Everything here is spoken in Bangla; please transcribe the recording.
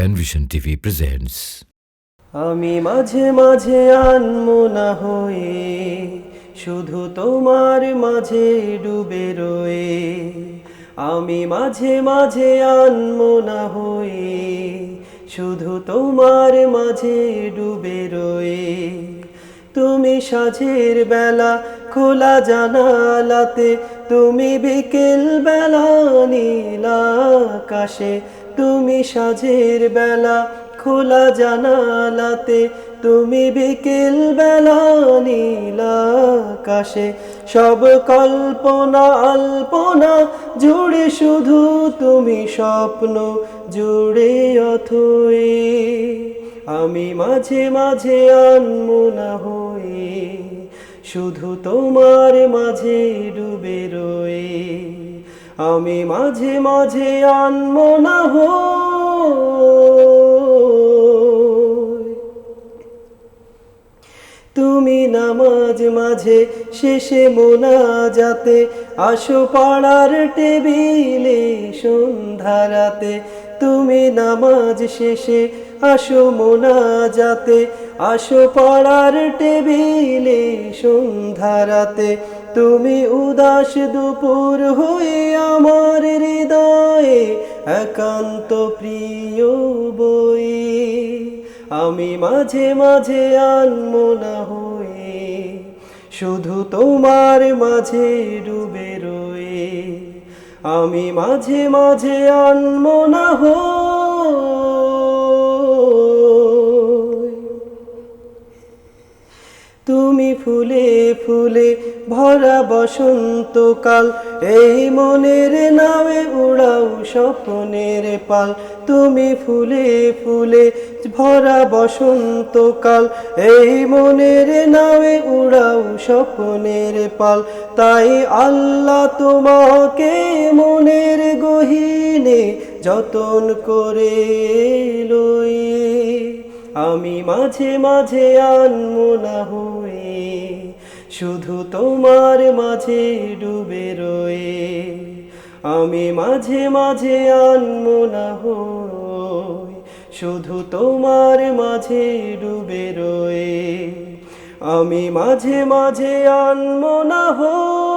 Penvision TV presents আমি মাঝে মাঝে আনমো না হয়ে শুধু তোমার মাঝে ডুবে রয়ে। আমি মাঝে মাঝে আনমো না হয়ে শুধু তোমার মাঝে ডুবে রয়ে। তুমি সাঝের বেলা খোলা জানালাতে, তুমি বিকেল বেলা নীলা আকাশে তুমি সাজের বেলা খোলা জানালাতে, তুমি বিকেল বেলা নীলা আকাশে। সব কল্পনা, আল্পনা জুড়ে শুধু তুমি স্বপ্ন জুড়ে অথয়ে আমি মাঝে মাঝে আনমো না হয়ে শুধু তোমার মাঝে ডুবে রয়ে আমি মাঝে মাঝে আনমো না হয়ে তুমি নামাজ মাঝে শেষে মোনা যাতে আসো পাড়ার টেবিলে সন্ধ্যারাতে তুমি নামাজ শেষে আসো মোনাজাতে আসো পাড়ার টেবিলে সন্ধ্যারাতে তুমি উদাস দুপুর হয়ে আমার হৃদয়ে একান্ত প্রিয় বই। আমি মাঝে মাঝে আনমো না হয়ে শুধু তোমার মাঝে ডুবে রয়ে। আমি মাঝে মাঝে আনমো না ফুলে ফুলে ভরা বসন্তকাল। এই মনের নামে উড়াও স্বপ্নের পাল। তুমি ফুলে ফুলে ভরা বসন্তকাল। এই মনের নামে উড়াও স্বপ্নের পাল। তাই আল্লাহ তোমাকে মনের গহিনে যতন করে লয়ে আমি মাঝে মাঝে আনমো না হয়ে শুধু তোমার মাঝে ডুবে রয়ে আমি মাঝে মাঝে আনমো না হয়ে শুধু তোমার মাঝে ডুবে রয়ে আমি মাঝে মাঝে আনমো না হয়ে